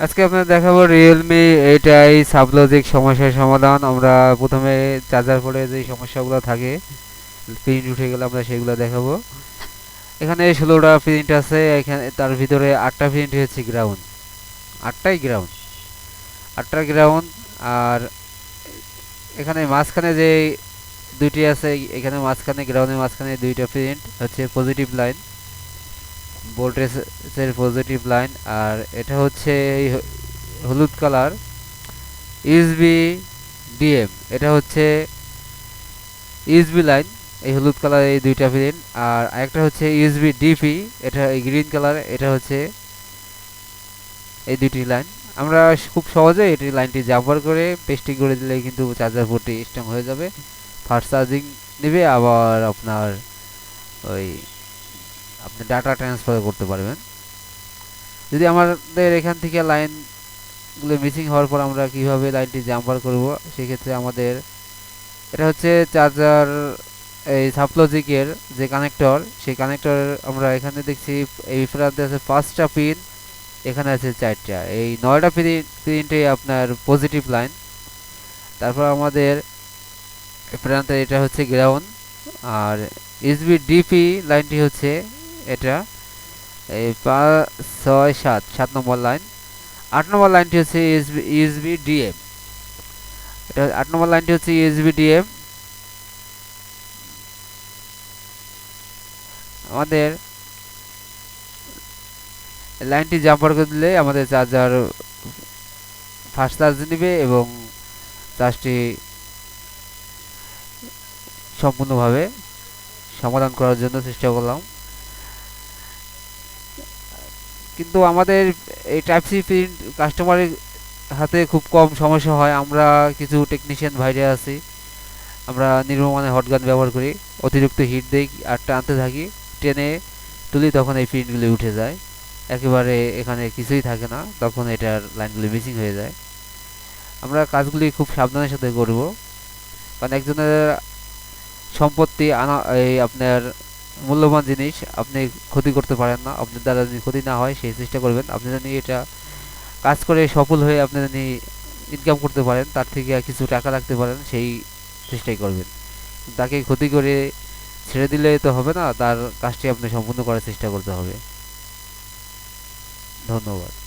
আজকে আপনাদের দেখাবো রিয়েলমি এইটাই সাবলজিক সমস্যার সমাধান। আমরা প্রথমে চার্জার পরে যে সমস্যাগুলো থাকে প্রিন্ট উঠে গেলে আমরা সেগুলো দেখাবো। এখানে ষোলোটা প্রিন্ট আছে, এখানে তার ভিতরে আটটা প্রিন্ট হচ্ছে গ্রাউন্ড আটটাই গ্রাউন্ড আটটা গ্রাউন্ড আর এখানে মাঝখানে যে দুইটি আছে, এখানে মাঝখানে গ্রাউন্ডের মাঝখানে দুইটা প্রিন্ট হচ্ছে পজিটিভ লাইন ভোল্টেজের পজিটিভ লাইন আর এটা হচ্ছে এই হলুদ কালার ইউএসবি ডিএম এটা হচ্ছে ইউএসবি লাইন এই হলুদ কালার এই দুইটা পিন আর একটা হচ্ছে ইউএসবি ডিপি এটা এই গ্রিন কালার এটা হচ্ছে এই দুইটি লাইন আমরা খুব সহজে এটি লাইনটি জাম্পার করে পেস্টিং করে দিলে কিন্তু চার্জার পোর্টটি স্ট্রং হয়ে যাবে। ফাস্ট চার্জিং নেবে, আবার আপনার ওই আপনি ডাটা ট্রান্সফার করতে পারবেন। যদি আমাদের এখান থেকে লাইনগুলো মিসিং হওয়ার পর আমরা কীভাবে লাইনটি জাম্পার করব, সেক্ষেত্রে আমাদের এটা হচ্ছে চার্জার এই সাপ্লজিকের যে কানেক্টর সেই কানেক্টর আমরা এখানে দেখছি, এই প্রান্তে আছে পাঁচটা পিন এখানে আছে চারটা। এই নয়টা পিন পিনটে আপনার পজিটিভ লাইন তারপর আমাদের প্রান্তে এটা হচ্ছে গ্রাউন্ড আর ডিপি লাইনটি হচ্ছে এটা। এই পাঁচ, ছয়, সাত সাত নম্বর লাইন। আট নম্বর লাইনটি হচ্ছে ইউএসবি ইউএসবি ডিএম। এটা আট নম্বর লাইনটি হচ্ছে ইউএসবি ডিএম। আমাদের লাইনটি জাম্পার করে দিলে আমাদের চার্জার ফার্স্ট চার্জ নেবে এবং চার্জটি সম্পূর্ণভাবে সমাধান করার জন্য চেষ্টা করলাম। কিন্তু আমাদের এই টাইপ সি প্রিন্ট কাস্টমারের হাতে খুব কম সমস্যা হয়। আমরা কিছু টেকনিশিয়ান বাইরে আছি। আমরা নির্মমানের হটগান ব্যবহার করি। অতিরিক্ত হিট দিই আর টানতে থাকি। টেনে তুলি, তখন এই প্রিন্টগুলি উঠে যায়। একেবারে এখানে কিছুই থাকে না। তখন এটার লাইনগুলি মিসিং হয়ে যায়। আমরা কাজগুলি খুব সাবধানের সাথে করব। কারণ একজনের সম্পত্তি আনা এই আপনার মূল্যবান জিনিস, আপনি ক্ষতি করতে পারেন না। আপনার দ্বারা যদি ক্ষতি না হয়, সেই চেষ্টা করবেন। আপনি যদি এটা কাজ করে সফল হয়ে আপনি যদি ইনকাম করতে পারেন, তার থেকে কিছু টাকা রাখতে পারেন, সেই চেষ্টাই করবেন। তাকে ক্ষতি করে ছেড়ে দিলে তো হবে না, তার কাজটি আপনি সম্পূর্ণ করার চেষ্টা করতে হবে। ধন্যবাদ।